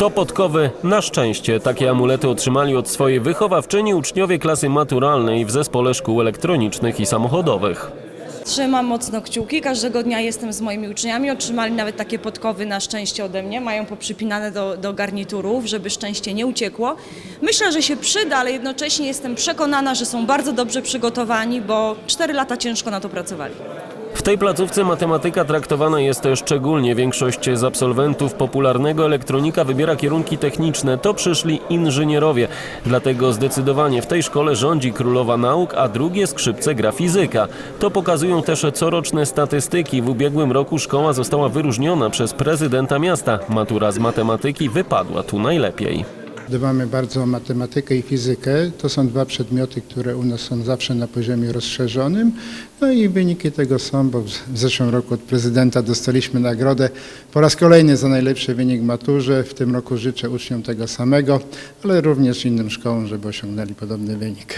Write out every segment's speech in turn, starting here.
To podkowy na szczęście. Takie amulety otrzymali od swojej wychowawczyni uczniowie klasy maturalnej w zespole szkół elektronicznych i samochodowych. Trzymam mocno kciuki, każdego dnia jestem z moimi uczniami, otrzymali nawet takie podkowy na szczęście ode mnie, mają poprzypinane do, do garniturów, żeby szczęście nie uciekło. Myślę, że się przyda, ale jednocześnie jestem przekonana, że są bardzo dobrze przygotowani, bo 4 lata ciężko na to pracowali. W tej placówce matematyka traktowana jest szczególnie. Większość z absolwentów popularnego elektronika wybiera kierunki techniczne. To przyszli inżynierowie. Dlatego zdecydowanie w tej szkole rządzi królowa nauk, a drugie skrzypce gra fizyka. To pokazują też coroczne statystyki. W ubiegłym roku szkoła została wyróżniona przez prezydenta miasta. Matura z matematyki wypadła tu najlepiej. Dbamy bardzo o matematykę i fizykę. To są dwa przedmioty, które u nas są zawsze na poziomie rozszerzonym. No i wyniki tego są, bo w zeszłym roku od prezydenta dostaliśmy nagrodę po raz kolejny za najlepszy wynik w maturze. W tym roku życzę uczniom tego samego, ale również innym szkołom, żeby osiągnęli podobny wynik.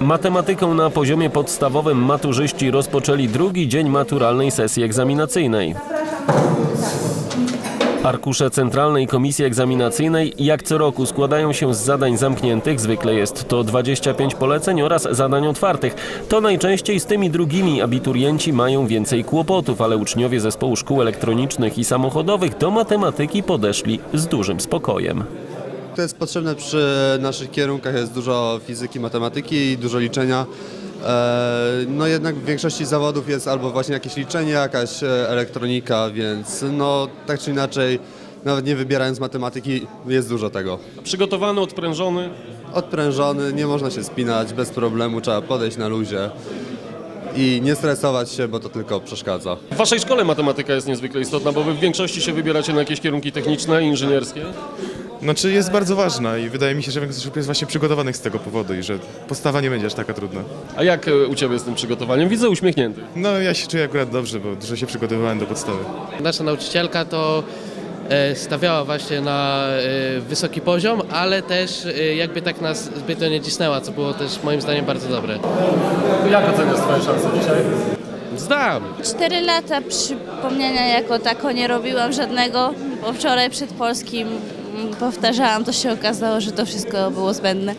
Matematyką na poziomie podstawowym maturzyści rozpoczęli drugi dzień maturalnej sesji egzaminacyjnej. Arkusze Centralnej Komisji Egzaminacyjnej jak co roku składają się z zadań zamkniętych, zwykle jest to 25 poleceń oraz zadań otwartych. To najczęściej z tymi drugimi abiturienci mają więcej kłopotów, ale uczniowie zespołu szkół elektronicznych i samochodowych do matematyki podeszli z dużym spokojem. To jest potrzebne przy naszych kierunkach, jest dużo fizyki, matematyki i dużo liczenia. E, No jednak w większości zawodów jest albo właśnie jakieś liczenie, jakaś e, elektronika, więc no tak czy inaczej, nawet nie wybierając matematyki, jest dużo tego. Przygotowany, odprężony. Odprężony, nie można się spinać, bez problemu, trzeba podejść na luzie i nie stresować się, bo to tylko przeszkadza. W waszej szkole matematyka jest niezwykle istotna, bo wy w większości się wybieracie na jakieś kierunki techniczne, inżynierskie. Znaczy jest bardzo ważna i wydaje mi się, że większość grup jest właśnie przygotowanych z tego powodu i że postawa nie będzie aż taka trudna. A jak e, u ciebie z tym przygotowaniem? Widzę uśmiechnięty. No ja się czuję akurat dobrze, bo dużo się przygotowywałem do podstawy. Nasza nauczycielka to e, stawiała właśnie na e, wysoki poziom, ale też e, jakby tak nas zbytnio nie cisnęła, co było też moim zdaniem bardzo dobre. Jak oceniasz swoje szanse dzisiaj? Zdam! Cztery lata przypomnienia jako tako nie robiłam żadnego, bo wczoraj przed polskim powtarzałam, to się okazało, że to wszystko było zbędne.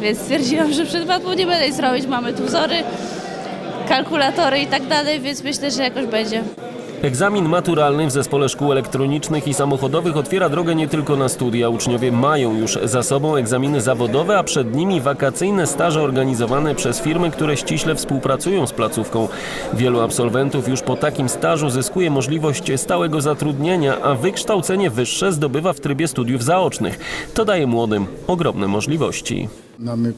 Więc stwierdziłam, że przed matmą nie będę nic robić. Mamy tu wzory, kalkulatory i tak dalej, więc myślę, że jakoś będzie. Egzamin maturalny w zespole szkół elektronicznych i samochodowych otwiera drogę nie tylko na studia. Uczniowie mają już za sobą egzaminy zawodowe, a przed nimi wakacyjne staże organizowane przez firmy, które ściśle współpracują z placówką. Wielu absolwentów już po takim stażu zyskuje możliwość stałego zatrudnienia, a wykształcenie wyższe zdobywa w trybie studiów zaocznych. To daje młodym ogromne możliwości. Mamy y,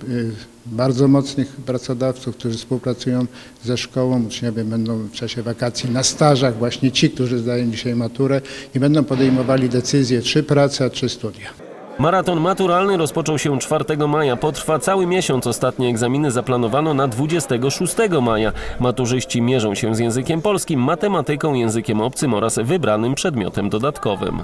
bardzo mocnych pracodawców, którzy współpracują ze szkołą. Uczniowie będą w czasie wakacji na stażach, właśnie ci, którzy zdają dzisiaj maturę i będą podejmowali decyzje, czy praca, czy studia. Maraton maturalny rozpoczął się 4 maja. Potrwa cały miesiąc. Ostatnie egzaminy zaplanowano na 26 maja. Maturzyści mierzą się z językiem polskim, matematyką, językiem obcym oraz wybranym przedmiotem dodatkowym.